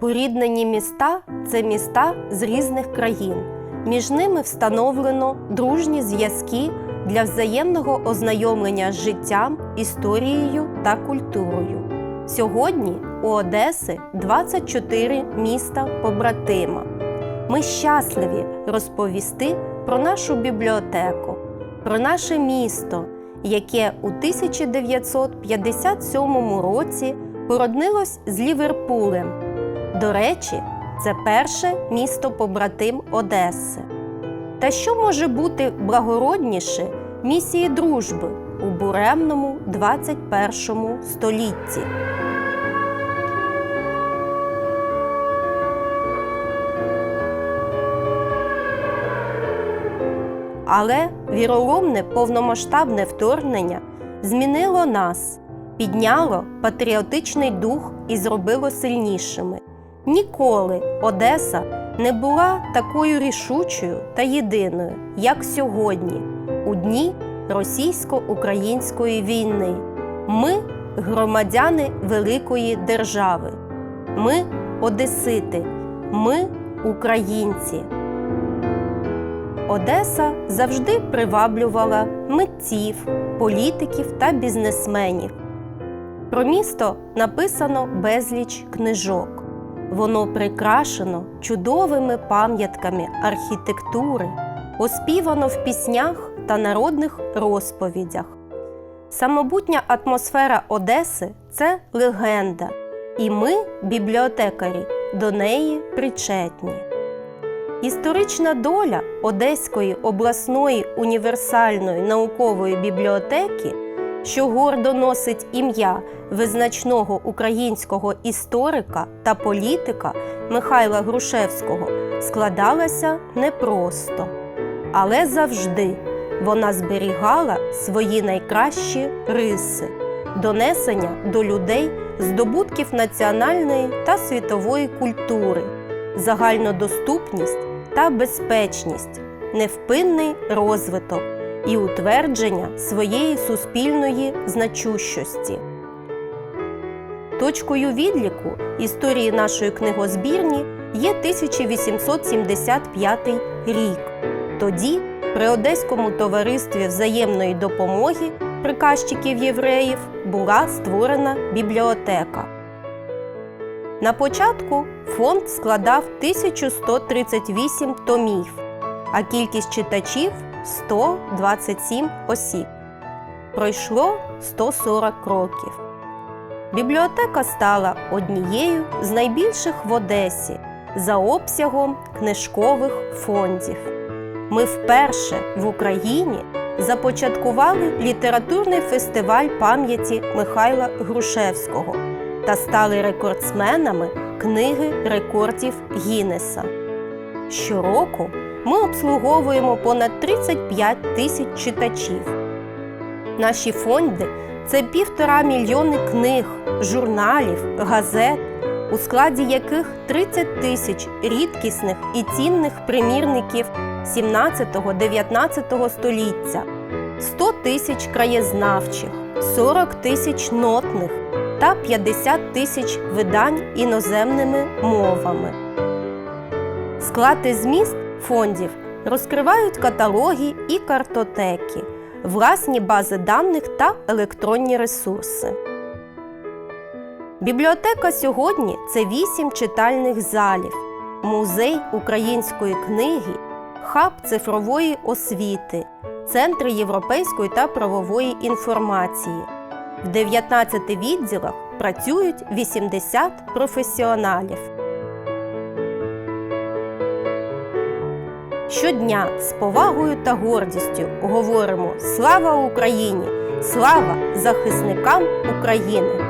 Поріднені міста це міста з різних країн. Між ними встановлено дружні зв'язки для взаємного ознайомлення з життям, історією та культурою. Сьогодні у Одеси 24 міста побратима. Ми щасливі розповісти про нашу бібліотеку, про наше місто, яке у 1957 році породнилось з Ліверпулем. До речі, це перше місто побратим Одеси. Та що може бути благородніше місії дружби у буремному 21 столітті? Але віроломне повномасштабне вторгнення змінило нас, підняло патріотичний дух і зробило сильнішими. Ніколи Одеса не була такою рішучою та єдиною, як сьогодні, у дні російсько-української війни. Ми громадяни великої держави. Ми одесити, ми українці. Одеса завжди приваблювала митців, політиків та бізнесменів. Про місто написано безліч книжок. Воно прикрашено чудовими пам'ятками архітектури, оспівано в піснях та народних розповідях. Самобутня атмосфера Одеси це легенда, і ми, бібліотекарі, до неї причетні. Історична доля Одеської обласної універсальної наукової бібліотеки, що гордо носить ім'я визначного українського історика та політика Михайла Грушевського, складалася непросто, але завжди вона зберігала свої найкращі риси, донесення до людей здобутків національної та світової культури, загальнодоступність та безпечність, невпинний розвиток і утвердження своєї суспільної значущості. Точкою відліку історії нашої книгозбірні є 1875 рік. Тоді при Одеському товаристві взаємної допомоги приказчиків євреїв була створена бібліотека. На початку фонд складав 1138 томів, а кількість читачів 127 осіб. Пройшло 140 років. Бібліотека стала однією з найбільших в Одесі за обсягом книжкових фондів. Ми вперше в Україні започаткували літературний фестиваль пам'яті Михайла Грушевського та стали рекордсменами книги рекордів Гіннеса. Щороку ми обслуговуємо понад 35 тисяч читачів. Наші фонди це півтора мільйони книг, журналів, газет, у складі яких 30 тисяч рідкісних і цінних примірників 17-19 століття, 100 тисяч краєзнавчих, 40 тисяч нотних та 50 тисяч видань іноземними мовами. Склад і зміст фондів розкривають каталоги і картотеки, власні бази даних та електронні ресурси. Бібліотека сьогодні це вісім читальних залів, музей української книги, хаб цифрової освіти, центри європейської та правової інформації. В 19 відділах працюють 80 професіоналів. Щодня з повагою та гордістю говоримо Слава Україні! Слава захисникам України!